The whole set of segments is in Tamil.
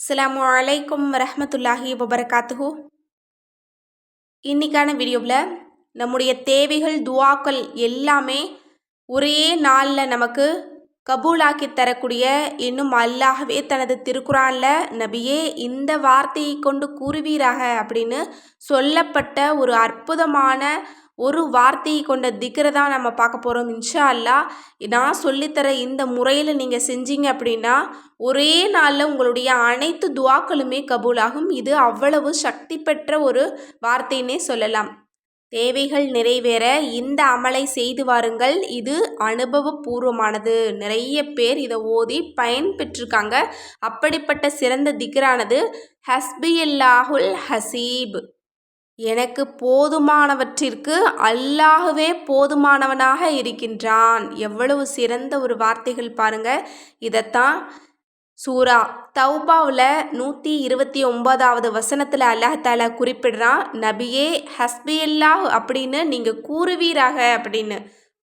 அஸ்லாம் அலைக்கும் ரஹமத்துல்லாஹி வபரகாத்துஹு இன்னைக்கான வீடியோவில் நம்முடைய தேவைகள் துவாக்கள் எல்லாமே ஒரே நாளில் நமக்கு கபூலாக்கி தரக்கூடிய இன்னும் அல்லாகவே தனது திருக்குறானில் நபியே இந்த வார்த்தையை கொண்டு கூறுவீராக அப்படின்னு சொல்லப்பட்ட ஒரு அற்புதமான ஒரு வார்த்தையை கொண்ட திக்ரை தான் நம்ம பார்க்க போகிறோம் இன்ஷா அல்லாஹ் நான் சொல்லித்தர இந்த முறையில் நீங்கள் செஞ்சீங்க அப்படின்னா ஒரே நாளில் உங்களுடைய அனைத்து துவாக்களுமே கபூலாகும். இது அவ்வளவு சக்தி பெற்ற ஒரு வார்த்தைன்னே சொல்லலாம். தேவைகள் நிறைவேற இந்த அமலை செய்து வாருங்கள். இது அனுபவபூர்வமானது. நிறைய பேர் இதை ஓதி பயன் பெற்றிருக்காங்க. அப்படிப்பட்ட சிறந்த திக்ரானது. ஹஸ்பியல்லாஹுல் ஹசீப். எனக்கு போதுமானவற்றிற்கு அல்லாஹுவே போதுமானவனாக இருக்கின்றான். எவ்வளவு சிறந்த ஒரு வார்த்தைகள் பாருங்க. இதைத்தான் சூரா தௌபாவில் நூற்றி இருபத்தி ஒன்பதாவது வசனத்தில் அல்லாஹால குறிப்பிடுறான். நபியே ஹஸ்பியல்லாஹ் அப்படின்னு நீங்கள் கூறுவீராக அப்படின்னு.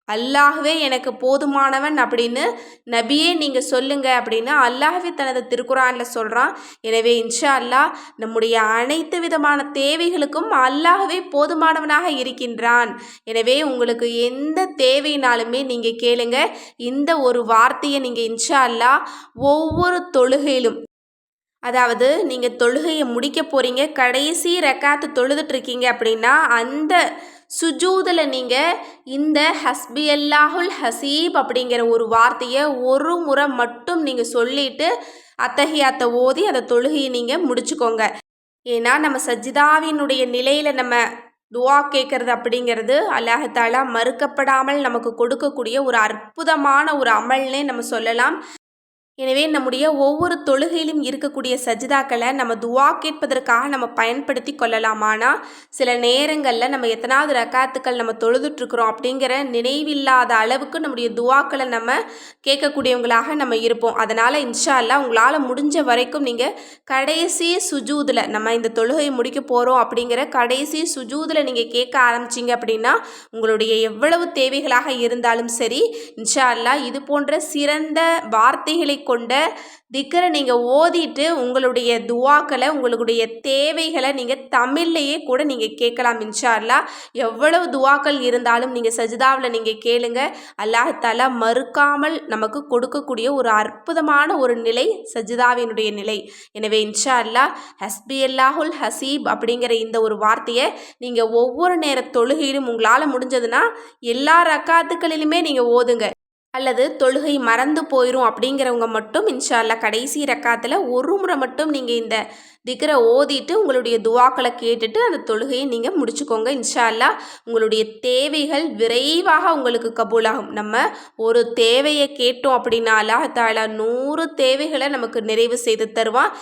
அல்லாஹ்வே எனக்கு போதுமானவன் அப்படின்னு நபியே நீங்கள் சொல்லுங்க அப்படின்னு அல்லாஹ்வே தனது திருக்குறானில் சொல்கிறான் எனவே இன்ஷா அல்லாஹ் நம்முடைய அனைத்து விதமான தேவைகளுக்கும் அல்லாஹ்வே போதுமானவனாக இருக்கின்றான். எனவே உங்களுக்கு எந்த தேவைனாலுமே நீங்கள் கேளுங்க. இந்த ஒரு வார்த்தையை நீங்கள் இன்ஷா அல்லாஹ் ஒவ்வொரு தொழுகையிலும் அதாவது நீங்கள் தொழுகையை முடிக்க போகிறீங்க கடைசி ரெக்காத்து தொழுதுட்டு இருக்கீங்க அப்படின்னா அந்த சுஜூதில் நீங்கள் இந்த ஹஸ்பி அல்லாஹுல் ஹசீப் அப்படிங்கிற ஒரு வார்த்தையை ஒரு முறை மட்டும் நீங்கள் சொல்லிட்டு அத்தகையாத்த ஓதி அதை தொழுகையை நீங்கள் முடிச்சுக்கோங்க. ஏன்னா நம்ம சஜிதாவினுடைய நிலையில் நம்ம துவா கேட்குறது அப்படிங்கிறது அல்லாஹாலா மறுக்கப்படாமல் நமக்கு கொடுக்கக்கூடிய ஒரு அற்புதமான ஒரு அமல்னே நம்ம சொல்லலாம். எனவே நம்முடைய ஒவ்வொரு தொழுகையிலும் இருக்கக்கூடிய சஜிதாக்களை நம்ம துவா கேட்பதற்காக நம்ம பயன்படுத்தி கொள்ளலாமானா? சில நேரங்களில் நம்ம எத்தனாவது ரக்காத்துக்கள் நம்ம தொழுதுட்ருக்குறோம் அப்படிங்கிற நினைவில்லாத அளவுக்கு நம்முடைய துவாக்களை நம்ம கேட்கக்கூடியவங்களாக நம்ம இருப்போம். அதனால் இன்ஷா அல்லா உங்களால் முடிஞ்ச வரைக்கும் நீங்கள் கடைசி சுஜூதில் நம்ம இந்த தொழுகையை முடிக்க போகிறோம் அப்படிங்கிற கடைசி சுஜூதில் நீங்கள் கேட்க ஆரம்பிச்சிங்க அப்படின்னா உங்களுடைய எவ்வளவு தேவைகளாக இருந்தாலும் சரி இன்ஷா அல்லா இது போன்ற சிறந்த வார்த்தைகளை கொண்ட திக்கரை நீங்கள் ஓதிட்டு உங்களுடைய துவாக்களை உங்களுடைய தேவைகளை நீங்கள் தமிழ்லையே கூட நீங்கள் கேட்கலாம் இன்ஷால்லா எவ்வளவு துவாக்கள் இருந்தாலும் நீங்கள் சஜிதாவில் நீங்கள் கேளுங்க. அல்லாஹாலா மறுக்காமல் நமக்கு கொடுக்கக்கூடிய ஒரு அற்புதமான ஒரு நிலை சஜிதாவினுடைய நிலை. எனவே இன்ஷா அல்லா ஹஸ்பி அல்லாஹுல் ஹசீப் அப்படிங்கிற இந்த ஒரு வார்த்தையை நீங்கள் ஒவ்வொரு நேர தொழுகையிலும் உங்களால் முடிஞ்சதுன்னா எல்லா ரக்காத்துக்களிலுமே நீங்கள் ஓதுங்க. அல்லது தொழுகை மறந்து போயிடும் அப்படிங்கிறவங்க மட்டும் இன்ஷால்லா கடைசி ரக்காத்தில் ஒரு முறை மட்டும் நீங்கள் இந்த திக்கரை ஓதிட்டு உங்களுடைய துவாக்களை கேட்டுட்டு அந்த தொழுகையை நீங்கள் முடிச்சுக்கோங்க. இன்ஷால்லா உங்களுடைய தேவைகள் விரைவாக உங்களுக்கு கபூலாகும். நம்ம ஒரு தேவையை கேட்டோம் அப்படின்னா அல்லாஹாலா நூறு தேவைகளை நமக்கு நிறைவு செய்து தருவான்.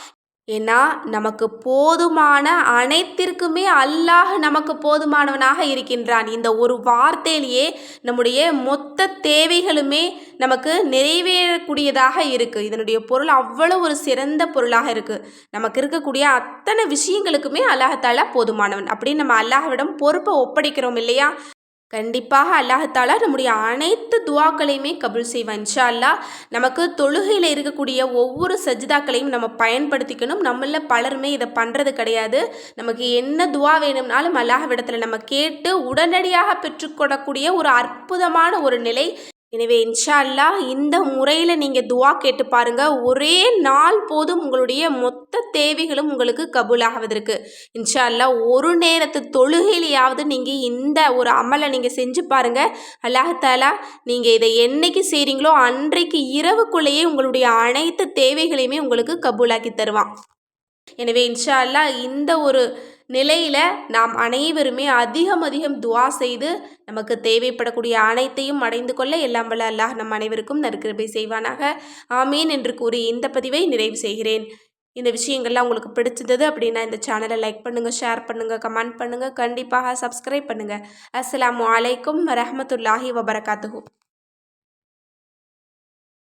ஏன்னா நமக்கு போதுமான அனைத்திற்குமே அல்லாஹ் நமக்கு போதுமானவனாக இருக்கின்றான். இந்த ஒரு வார்த்தையிலேயே நம்முடைய மொத்த தேவைகளுமே நமக்கு நிறைவேறக்கூடியதாக இருக்குது இதனுடைய பொருள் அவ்வளோ ஒரு சிறந்த பொருளாக இருக்குது நமக்கு இருக்கக்கூடிய அத்தனை விஷயங்களுக்குமே அல்லாஹால போதுமானவன். அப்படின்னு நம்ம அல்லாஹ்விடம் பொறுப்பை ஒப்படைக்கிறோம் இல்லையா? கண்டிப்பாக அல்லாஹாலா நம்முடைய அனைத்து துவாக்களையுமே கபுல் செய்வான் இன்ஷா அல்லா நமக்கு தொழுகையில் இருக்கக்கூடிய ஒவ்வொரு சஜிதாக்களையும் நம்ம பயன்படுத்திக்கணும். நம்மள பலருமே இதை பண்ணுறது கிடையாது. நமக்கு என்ன துவா வேணும்னாலும் அல்லாஹ் விடத்தில் நம்ம கேட்டு உடனடியாக பெற்றுக்கொள்ளக்கூடிய ஒரு அற்புதமான ஒரு நிலை எனவே இன்ஷா அல்லா இந்த முறையில் நீங்கள் துவா கேட்டு பாருங்கள் ஒரே நாள் போதும் உங்களுடைய மொத்த தேவைகளும் உங்களுக்கு கபூலாகுவதற்கு இன்ஷா அல்லா ஒரு நேரத்து தொழுகையிலையாவது நீங்கள் இந்த ஒரு அமலை நீங்கள் செஞ்சு பாருங்கள் அல்லாஹாலா நீங்கள் இதை என்னைக்கு செய்கிறீங்களோ அன்றைக்கு இரவுக்குள்ளேயே உங்களுடைய அனைத்து தேவைகளையுமே உங்களுக்கு கபூலாக்கி தருவான். எனவே இன்ஷா அல்லா இந்த ஒரு நிலையில் நாம் அனைவருமே அதிகம் அதிகம் துவா செய்து நமக்கு தேவைப்படக்கூடிய அனைத்தையும் அடைந்து கொள்ள எல்லாம் வல்ல அல்லாஹ் நம் அனைவருக்கும் நற்கிருபை செய்வானாக. ஆமீன் என்று கூறி இந்த பதிவை நிறைவு செய்கிறேன். இந்த விஷயங்கள்லாம் உங்களுக்கு பிடிச்சிருந்தது அப்படின்னா இந்த சேனலை லைக் பண்ணுங்கள் ஷேர் பண்ணுங்கள் கமெண்ட் பண்ணுங்கள் கண்டிப்பாக சப்ஸ்கிரைப் பண்ணுங்கள் அஸ்லாம் வலைக்கம் வரமத்துல்லாஹி வபரகாத்துஹூ.